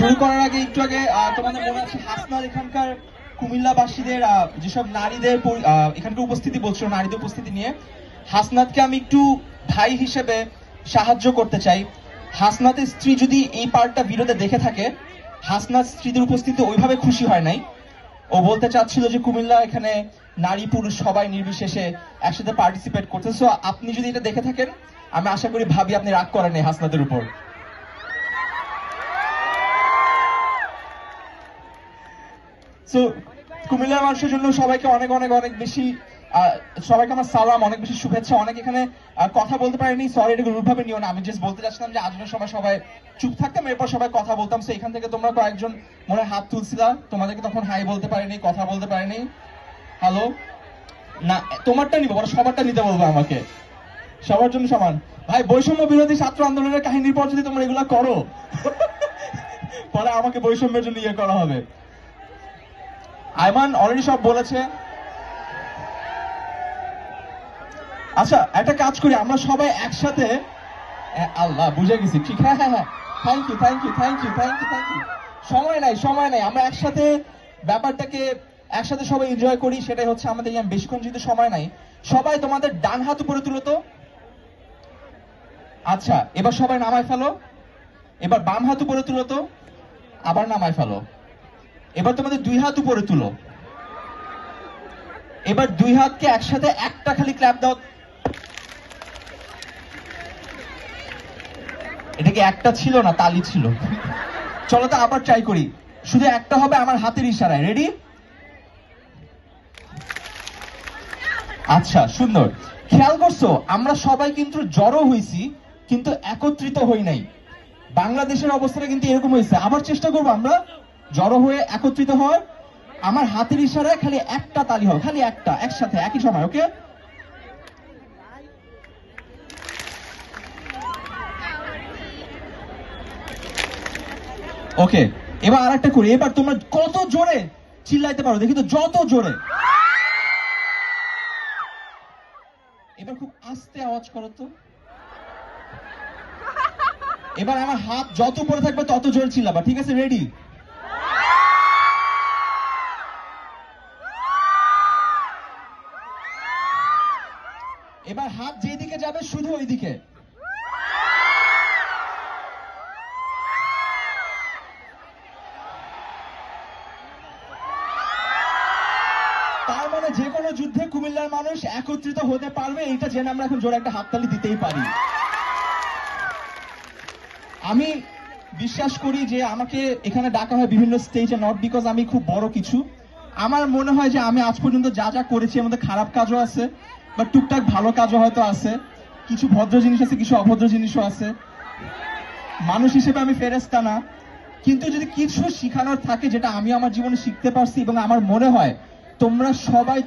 শুরু করার আগে, একটু আগে তোমাদের মনে আছে হাসনার এখানকার কুমিল্লাবাসীদের যেসব নারীদের এখানকার উপস্থিতি বলছিল, নারীদের উপস্থিতি নিয়ে, হাসনাতকে আমি একটু ভাই হিসেবে সাহায্য করতে চাই। হাসনাতের স্ত্রী যদি এই পার্টটা বিরোধে দেখে থাকে, হাসনাত স্ত্রীদের উপস্থিতি ওইভাবে খুশি হয় নাই। ও বলতে চাচ্ছিল যে কুমিল্লা এখানে নারী পুরুষ সবাই নির্বিশেষে একসাথে পার্টিসিপেট করতে সো আপনি যদি এটা দেখে থাকেন, আমি আশা করি ভাবি আপনি রাগ করেন হাসনাতের উপর। সো, কুমিল্লার মানুষের জন্য সবাইকে অনেক অনেক অনেক বেশি সবাইকে আমার সালাম, অনেক বেশি শুভেচ্ছা। অনেক এখানে কথা বলতে পারিনি। সরি এটা রূপভাবে নিও না। আমি জাস্ট বলতে চাচ্ছিলাম যে আজকের সময় সবাই চুপ থাকতাম, এরপর সবাই কথা বলতাম। সো এখান থেকে তোমরা কয়েকজন মনে হাত তুলছিলা। তোমাদেরকে তখন হাই বলতে পারিনি, কথা বলতে পারিনি। হ্যালো না, তোমারটা নিবো বড় সবারটা নিতে বলব আমাকে। সবার জন্য সমান। ভাই, বৈষম্য বিরোধী ছাত্র আন্দোলনের কাহিনীর পর যদি তোমরা এগুলা করো, পরে আমাকে বৈষম্যের জন্য ইয়ে করা হবে। আইমান অলরেডি সব বলেছে। আচ্ছা একটা কাজ করি, আমরা সবাই একসাথে আল্লাহ, বুঝে গেছি। ঠিক হ্যাঁ হ্যাঁ হ্যাঁ। Thank you thank you thank you thank you thank you সময় নাই সময় নাই। আমরা একসাথে ব্যাপারটাকে একসাথে সবাই এনজয় করি, সেটাই হচ্ছে আমাদের ইয়াম বেশিক্ষণ যেহেতু সময় নাই। সবাই তোমাদের ডান হাত উপরে তুলো তো। আচ্ছা এবার সবাই নামায় ফেলো। এবার বাম হাত উপরে তুলো তো। আবার নামায় ফেলো। এবার তোমাদের দুই হাত উপরে তুলো। এবার দুই হাতকে একসাথে একটা খালি ক্ল্যাপ দাও। এটা কি একটা ছিল না, তালি ছিল। চলো তো আবার ট্রাই করি। শুধু একটা হবে আমার হাতের ইশারায়। রেডি আচ্ছা সুন্দর। খেয়াল করছ, আমরা সবাই কিন্তু জড়ো হইছি, কিন্তু একত্রিত হই নাই। বাংলাদেশের অবস্থাটা কিন্তু এরকম হয়েছে আবার চেষ্টা করব আমরা? জড়ো হয়ে একত্রিত হয় আমার হাতের ইশারায় খালি একটা তালি হবে, খালি একটা, একসাথে, একই সময়, ওকে? ওকে, এবার আর একটা করি। এবার তোমরা কত জোরে চিল্লাইতে পারো? দেখি তো, যত জোরে। এবার খুব আস্তে আওয়াজ করো তো। এবার আমার হাত যত উপরে থাকবে তত জোরে চিল্লাবা, ঠিক আছে? রেডি এবার হাত যেদিকে যাবে, শুধু ওইদিকে। তার মানে যে কোনো যুদ্ধে কুমিল্লার মানুষ একত্রিত হতে পারবে এটা জেনে আমরা এখন জোরে একটা হাততালি দিতেই পারি। আমি বিশ্বাস করি যে আমাকে এখানে ডাকা হয় বিভিন্ন স্টেজে নট বিকজ আমি খুব বড় কিছু। আমার মনে হয় যে আমি আজ পর্যন্ত যা যা করেছি মধ্যে খারাপ কাজও আছে। বা টুকটাক ভালো কাজও হয়তো আছে, কিছু ভদ্র জিনিস আছে, কিছু অভদ্র জিনিসও আছে। মানুষ হিসেবে আমি ফেরেস্তা না, কিন্তু যদি কিছু শিখানোর থাকে যেটা আমি আমার জীবনে শিখতে পারছি এবং আমার মনে হয় তোমরা সবাই